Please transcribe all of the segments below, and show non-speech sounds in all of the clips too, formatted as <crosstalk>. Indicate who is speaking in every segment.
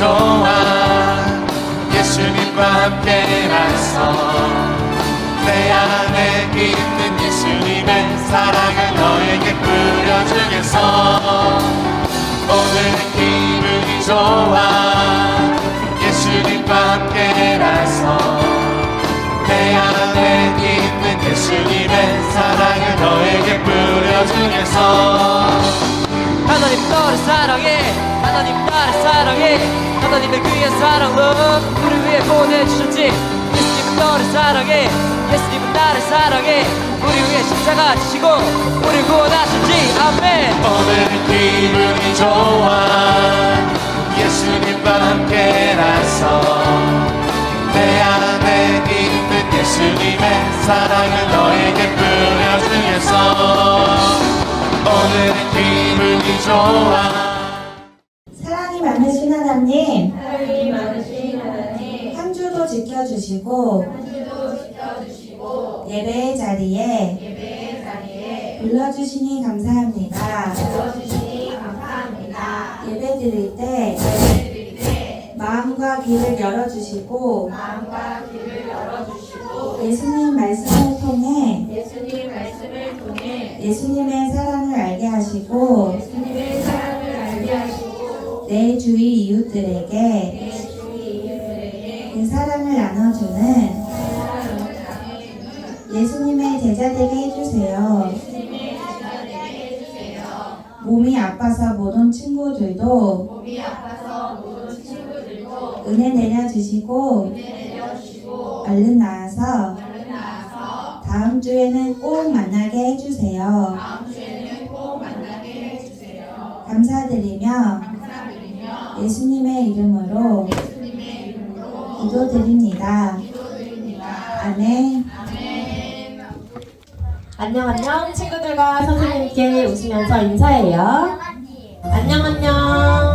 Speaker 1: 좋아 예수님과 함께라서 내 안에 있는 예수님의 사랑을 너에게 뿌려주겠어 오늘 기분이 좋아 예수님과 함께라서 내 안에 있는 예수님의 사랑을 너에게 뿌려주겠어
Speaker 2: 하나님 너를 사랑해 하나님 나를 사랑해. 하나님의 그의 사랑으로 우리 위해 보내주셨지. 예수님은 너를 사랑해. 예수님은 나를 사랑해. 우리 위해 십자가 지시고 우리 구원하셨지. 아멘.
Speaker 1: 오늘 기분이 좋아 예수님과 함께라서 내 안에 있는 예수님의 사랑을 너에게 뿌려주겠어. 오늘 기분이 좋아
Speaker 3: 지켜주시고 예배의 자리에
Speaker 4: 예배의 자리에
Speaker 3: 불러주시니 감사합니다.
Speaker 4: 불러주시니 감사합니다.
Speaker 3: 예배 드릴 때
Speaker 4: 예배 드릴 때
Speaker 3: 마음과 귀를 열어주시고
Speaker 4: 마음과 귀를 열어주시고
Speaker 3: 예수님 말씀을 통해
Speaker 4: 예수님 말씀을 통해
Speaker 3: 예수님의 사랑을 알게 하시고
Speaker 4: 예수님의 사랑을 알게 하시고
Speaker 3: 내 주위 이웃들에게
Speaker 4: 내
Speaker 3: 그 사랑을 나눠주는 예수님의 제자 되게 해주세요. 몸이 아파서 못 온 친구들도 은혜 내려주시고 얼른 나와서 다음 주에는 꼭 만나게 해주세요. 감사드리며 예수님의 이름으로 기도드립니다. 아멘.
Speaker 5: 안녕 안녕 친구들과 선생님께 웃으면서 인사해요. 안녕. 안녕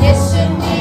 Speaker 1: Yes, indeed.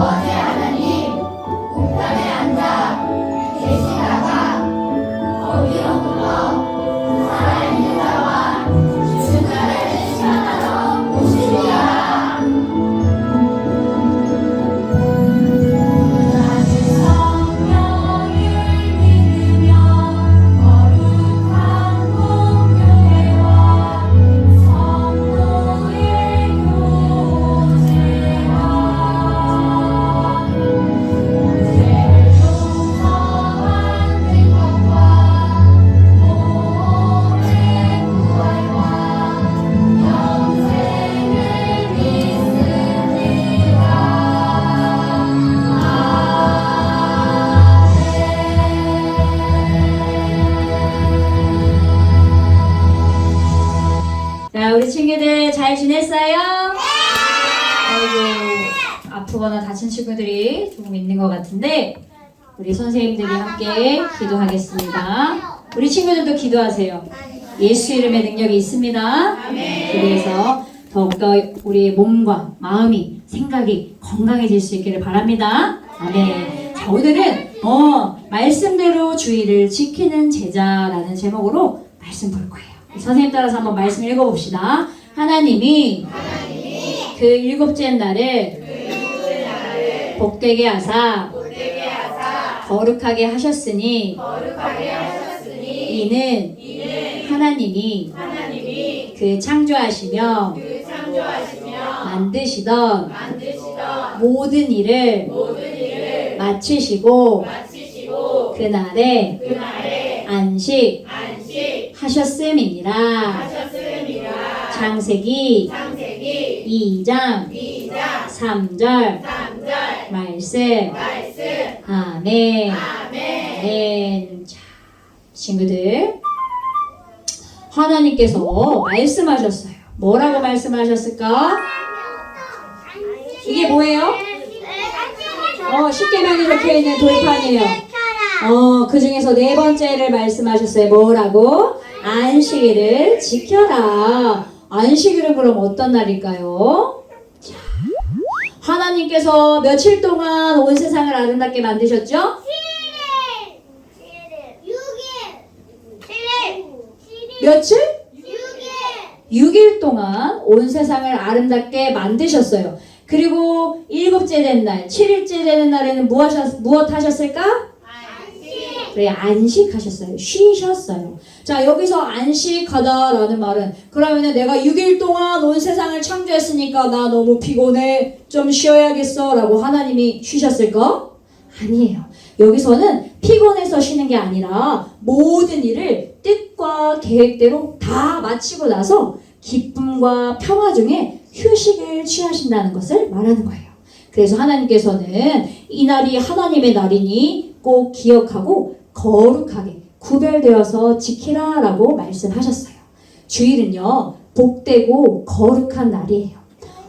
Speaker 1: yeah
Speaker 6: 아이고 아프거나 다친 친구들이 조금 있는 것 같은데 우리 선생님들이 함께 기도하겠습니다. 우리 친구들도 기도하세요. 예수 이름의 능력이 있습니다. 그래서 더욱더 우리의 몸과 마음이 생각이 건강해질 수 있기를 바랍니다. 아멘. 자, 오늘은 어, 말씀대로 주의를 지키는 제자라는 제목으로 말씀 볼 거예요. 선생님 따라서 한번 말씀 읽어봅시다. 하나님이 그 일곱째 날을 복되게 하사 거룩하게 하셨으니 이는 하나님이 그 창조하시며 만드시던 모든 일을 마치시고 그날에 안식 하셨음이니라 창세기 2장 3절 말씀 아멘 아멘 자 친구들 하나님께서 말씀하셨어요 뭐라고 말씀하셨을까? 이게 뭐예요? 어 쉽게만 적혀 있는 돌판이에요 어, 그 중에서 네 번째를 말씀하셨어요. 뭐라고? 안식일을 지켜라. 안식일은 그럼 어떤 날일까요? 자, 하나님께서 며칠 동안 온 세상을 아름답게 만드셨죠? 며칠? 6일 동안 온 세상을 아름답게 만드셨어요. 그리고 일곱째 된 날, 7일째 되는 날에는 무엇 하셨을까? 그래 안식하셨어요. 쉬셨어요. 자 여기서 안식하다라는 말은 그러면은 내가 6일 동안 온 세상을 창조했으니까 나 너무 피곤해 좀 쉬어야겠어라고 하나님이 쉬셨을까? 아니에요. 여기서는 피곤해서 쉬는 게 아니라 모든 일을 뜻과 계획대로 다 마치고 나서 기쁨과 평화 중에 휴식을 취하신다는 것을 말하는 거예요. 그래서 하나님께서는 이 날이 하나님의 날이니 꼭 기억하고 거룩하게 구별되어서 지키라라고 말씀하셨어요. 주일은요, 복되고 거룩한 날이에요.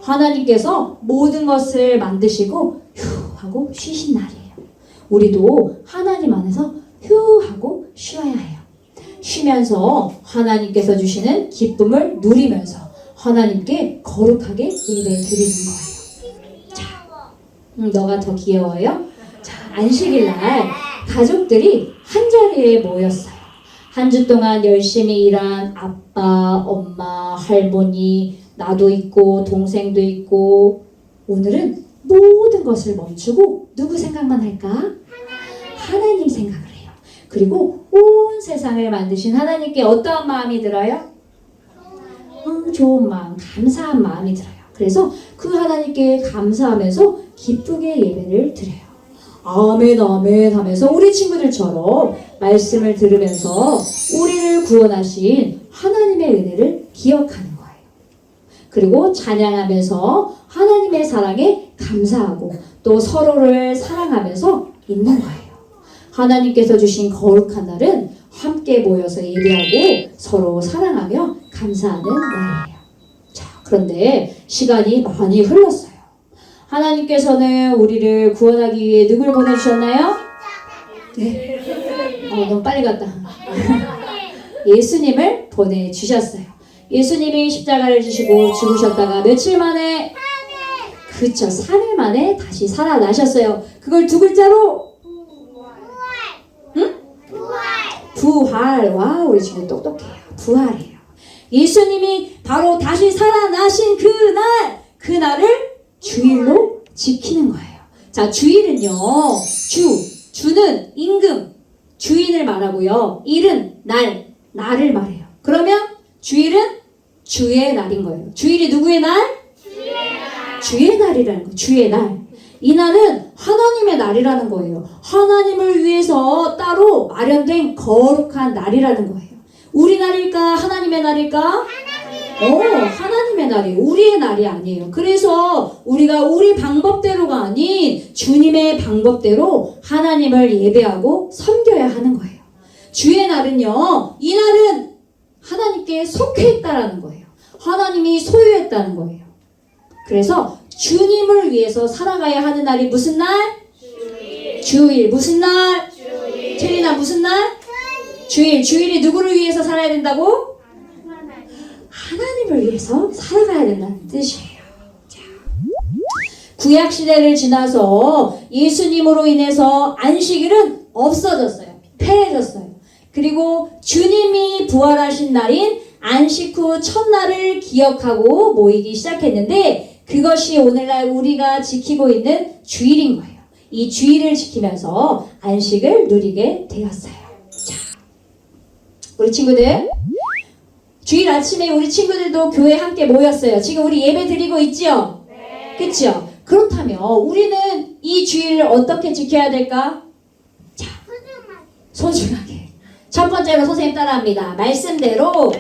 Speaker 6: 하나님께서 모든 것을 만드시고 휴 하고 쉬신 날이에요. 우리도 하나님 안에서 휴 하고 쉬어야 해요. 쉬면서 하나님께서 주시는 기쁨을 누리면서 하나님께 거룩하게 예배 드리는 거예요. 자, 음, 너가 더 귀여워요? 자, 안식일 날 가족들이 한 자리에 모였어요. 한 주 동안 열심히 일한 아빠, 엄마, 할머니, 나도 있고 동생도 있고 오늘은 모든 것을 멈추고 누구 생각만 할까? 하나님 생각을 해요. 그리고 온 세상을 만드신 하나님께 어떠한 마음이 들어요? 어, 좋은 마음, 감사한 마음이 들어요. 그래서 그 하나님께 감사하면서 기쁘게 예배를 드려요. 아멘, 아멘 하면서 우리 친구들처럼 말씀을 들으면서 우리를 구원하신 하나님의 은혜를 기억하는 거예요. 그리고 찬양하면서 하나님의 사랑에 감사하고 또 서로를 사랑하면서 있는 거예요. 하나님께서 주신 거룩한 날은 함께 모여서 예배하고 서로 사랑하며 감사하는 날이에요. 자, 그런데 시간이 많이 흘렀어요. 하나님께서는 우리를 구원하기 위해 누굴 보내주셨나요? 네. 어, 너무 빨리 갔다. <laughs> 예수님을 보내주셨어요. 예수님이 십자가를 지시고 죽으셨다가 며칠 만에 그쵸 3일 만에 다시 살아나셨어요. 그걸 두 글자로 응? 부활. 와 우리 친구 똑똑해요. 부활이에요. 예수님이 바로 다시 살아나신 그날 그날을 주일로 지키는 거예요. 자 주일은요 주 주는 임금 주인을 말하고요 일은 날 날을 말해요. 그러면 주일은 주의 날인 거예요. 주일이 누구의 날? 주의 날이라는 거예요. 주의 날. 이 날은 하나님의 날이라는 거예요. 하나님을 위해서 따로 마련된 거룩한 날이라는 거예요. 우리 날일까? 하나님의 날일까? 어, 하나님의 날이에요. 우리의 날이 아니에요. 그래서 우리가 우리 방법대로가 아닌 주님의 방법대로 하나님을 예배하고 섬겨야 하는 거예요. 주의 날은요, 이 날은 하나님께 속해 있다라는 거예요. 하나님이 소유했다는 거예요. 그래서 주님을 위해서 살아가야 하는 날이 무슨 날? 주일. 무슨 날? 체리나 무슨 날? 주일. 주일이 누구를 위해서 살아야 된다고? 하나님을 위해서 살아가야 된다는 뜻이에요. 자, 구약 시대를 지나서 예수님으로 인해서 안식일은 없어졌어요. 폐해졌어요. 그리고 주님이 부활하신 날인 안식 후 첫날을 기억하고 모이기 시작했는데 그것이 오늘날 우리가 지키고 있는 주일인 거예요. 이 주일을 지키면서 안식을 누리게 되었어요. 자, 우리 친구들 주일 아침에 우리 친구들도 교회 함께 모였어요. 지금 우리 예배 드리고 있지요? 네. 그치요? 그렇다면 우리는 이 주일을 어떻게 지켜야 될까? 자, 소중하게. 첫 번째로 선생님 따라합니다. 말씀대로,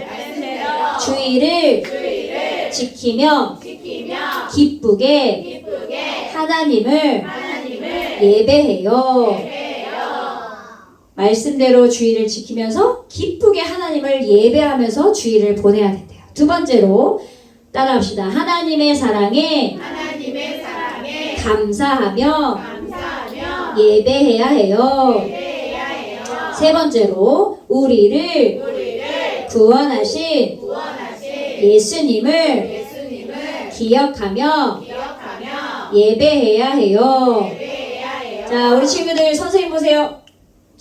Speaker 6: 주일을, 지키며, 기쁘게, 하나님을, 예배해요. 말씀대로 주일을 지키면서 기쁘게 하나님을 예배하면서 주일을 보내야 된대요. 두 번째로 따라합시다. 하나님의 사랑에, 감사하며, 예배해야 해요. 세 번째로 우리를, 구원하신, 예수님을, 기억하며, 예배해야 해요. 자, 우리 친구들 선생님 보세요.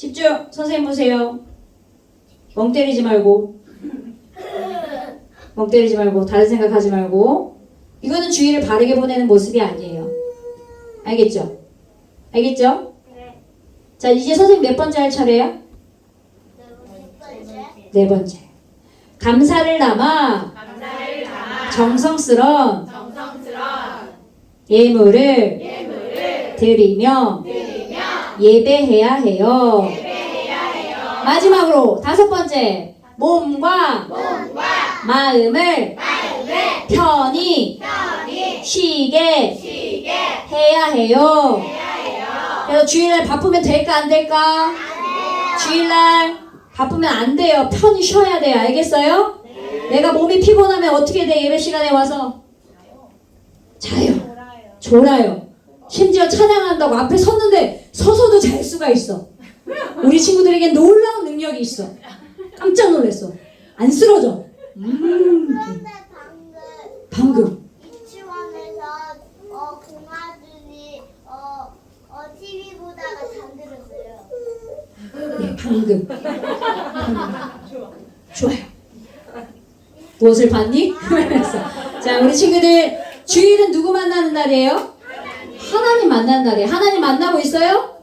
Speaker 6: 집중. 선생님 보세요. 멍 때리지 말고. 멍 때리지 말고 다른 생각하지 말고. 이거는 주의를 바르게 보내는 모습이 아니에요. 알겠죠? 알겠죠? 자, 이제 선생님 몇 번째 할 차례야? 네 번째. 감사를 담아 정성스러운 예물을 드리며 예배해야 해요. 마지막으로 다섯 번째. 몸과 마음을 편히 쉬게 해야 해요. 그래서 주일날 바쁘면 될까 안 될까? 주일날 바쁘면 안 돼요. 편히 쉬어야 돼요. 알겠어요? 내가 몸이 피곤하면 어떻게 돼? 예배 시간에 와서 자요. 졸아요. 심지어 찬양한다고 앞에 섰는데 서서도 잘 수가 있어. 우리 친구들에게 놀라운 능력이 있어. 깜짝 놀랐어. 안 쓰러져. 음,
Speaker 7: 그런데 방금
Speaker 6: 방금.
Speaker 7: 유치원에서 어 공아들이 어, 어 TV 보다가 잠들었어요.
Speaker 6: 네, 방금. 방금. 좋아요. 무엇을 봤니? <laughs> 자, 우리 친구들 주일은 누구 만나는 날이에요? 하나님 만나는 날이에요. 하나님 만나고 있어요?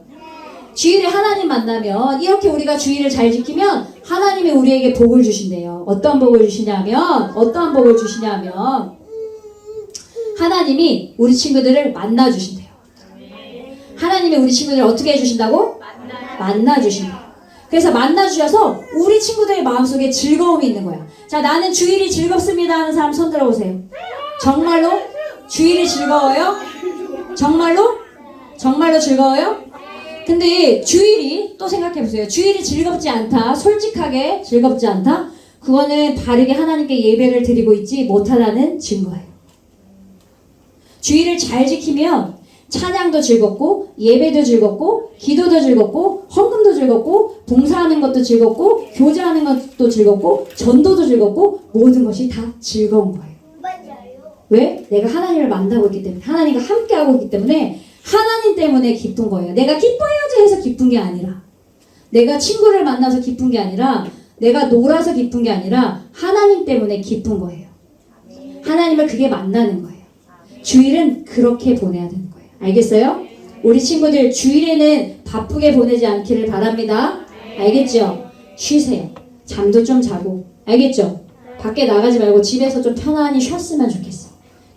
Speaker 6: 주일에 하나님 만나면 이렇게 우리가 주일을 잘 지키면 하나님이 우리에게 복을 주신대요. 어떤 복을 주시냐면 어떠한 복을 주시냐면 하나님이 우리 친구들을 만나 주신대요. 하나님이 우리 친구들을 어떻게 해주신다고? 만나 주신대요. 그래서 만나 주셔서 우리 친구들의 마음속에 즐거움이 있는 거야. 자, 나는 주일이 즐겁습니다 하는 사람 손 들어보세요. 정말로? 주일이 즐거워요? 정말로? 정말로 즐거워요? 근데 주일이 또 생각해 보세요. 주일이 즐겁지 않다. 솔직하게 즐겁지 않다. 그거는 바르게 하나님께 예배를 드리고 있지 못하다는 증거예요. 주일을 잘 지키면 찬양도 즐겁고 예배도 즐겁고 기도도 즐겁고 헌금도 즐겁고 봉사하는 것도 즐겁고 교제하는 것도 즐겁고 전도도 즐겁고 모든 것이 다 즐거운 거예요. 왜? 내가 하나님을 만나고 있기 때문에 하나님과 함께하고 있기 때문에 하나님 때문에 기쁜 거예요. 내가 기뻐야지 해서 기쁜 게 아니라 내가 친구를 만나서 기쁜 게 아니라 내가 놀아서 기쁜 게 아니라 하나님 때문에 기쁜 거예요. 하나님을 그게 만나는 거예요. 주일은 그렇게 보내야 되는 거예요. 알겠어요? 우리 친구들 주일에는 바쁘게 보내지 않기를 바랍니다. 알겠죠? 쉬세요. 잠도 좀 자고. 알겠죠? 밖에 나가지 말고 집에서 좀 편안히 쉬었으면 좋겠어.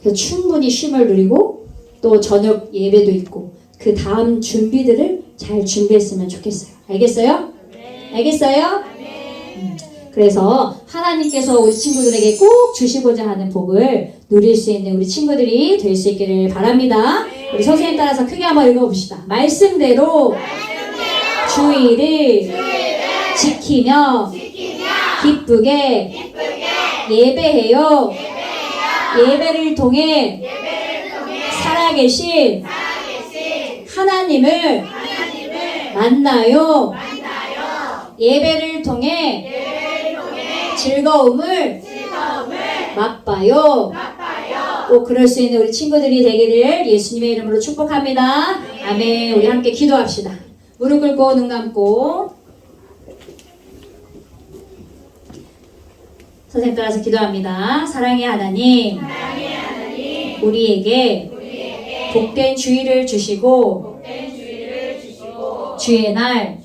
Speaker 6: 그래서 충분히 쉼을 누리고 또 저녁 예배도 있고 그 다음 준비들을 잘 준비했으면 좋겠어요. 알겠어요? 알겠어요? 음, 그래서 하나님께서 우리 친구들에게 꼭 주시고자 하는 복을 누릴 수 있는 우리 친구들이 될 수 있기를 바랍니다. 우리 선생님 따라서 크게 한번 읽어봅시다. 말씀대로 주의를 지키며 기쁘게 예배해요. 예배 를 통해 살아계신 하나님을 만나요. 예배를 통해 즐거움을 맛봐요. 꼭 그럴 수 있는 우리 친구들이 되기를 예수님의 이름으로 축복합니다. 아멘. 우리 함께 기도합시다. 무릎 꿇고 눈 감고 선생님 따라서 기도합니다. 사랑의 하나님, 우리에게 복된 주의를 주시고 주의 날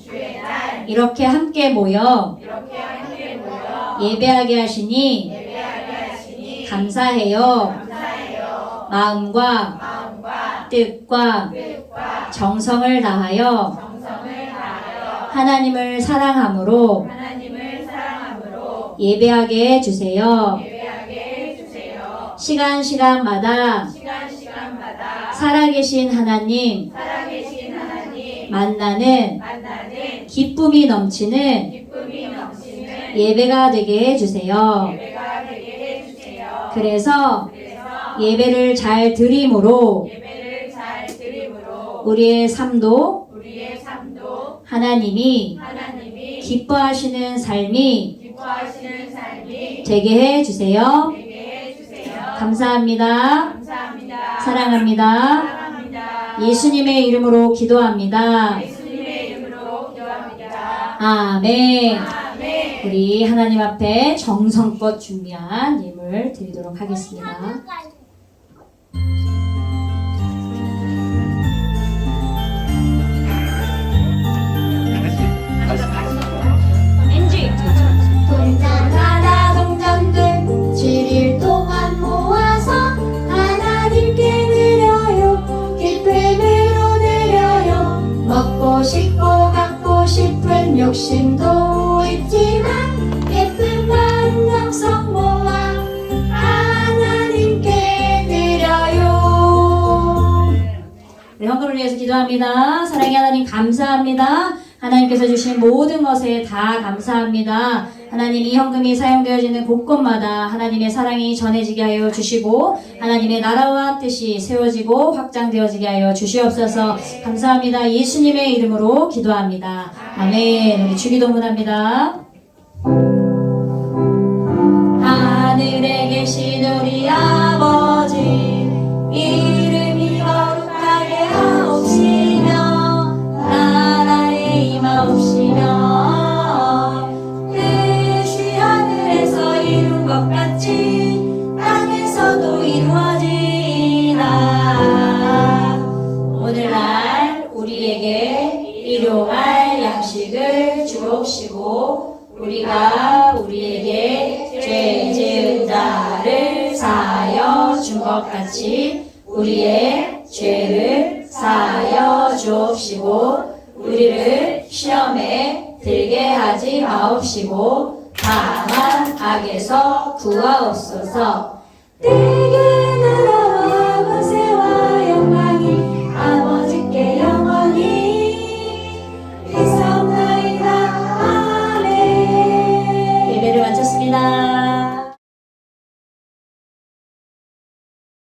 Speaker 6: 이렇게 함께 모여 예배하게 하시니 감사해요. 마음과 뜻과 정성을 다하여 하나님을 사랑함으로 예배하게 해주세요. 시간 시간마다 살아계신 하나님 만나는 기쁨이 넘치는 예배가 되게 해주세요. 그래서 예배를 잘 드림으로 우리의 삶도 하나님이 기뻐하시는 삶이 되게 해 주세요. 감사합니다. 사랑합니다. 예수님의 이름으로 기도합니다. 아멘. 우리 하나님 앞에 정성껏 준비한 예물 드리도록 하겠습니다.
Speaker 8: 7일 동안 모아서 하나님께 드려요 기쁨으로 드려요 먹고 싶고 갖고 싶은 욕심도 있지만 예쁜 마음 정성 모아 하나님께 드려요
Speaker 6: 우리 헌금을 위해서 기도합니다. 사랑의 하나님 감사합니다. 하나님께서 주신 모든 것에 다 감사합니다. 하나님 이 현금이 사용되어지는 곳곳마다 하나님의 사랑이 전해지게 하여 주시고 하나님의 나라와 뜻이 세워지고 확장되어지게 하여 주시옵소서 감사합니다. 예수님의 이름으로 기도합니다. 아멘. 우리 주기도문합니다. 사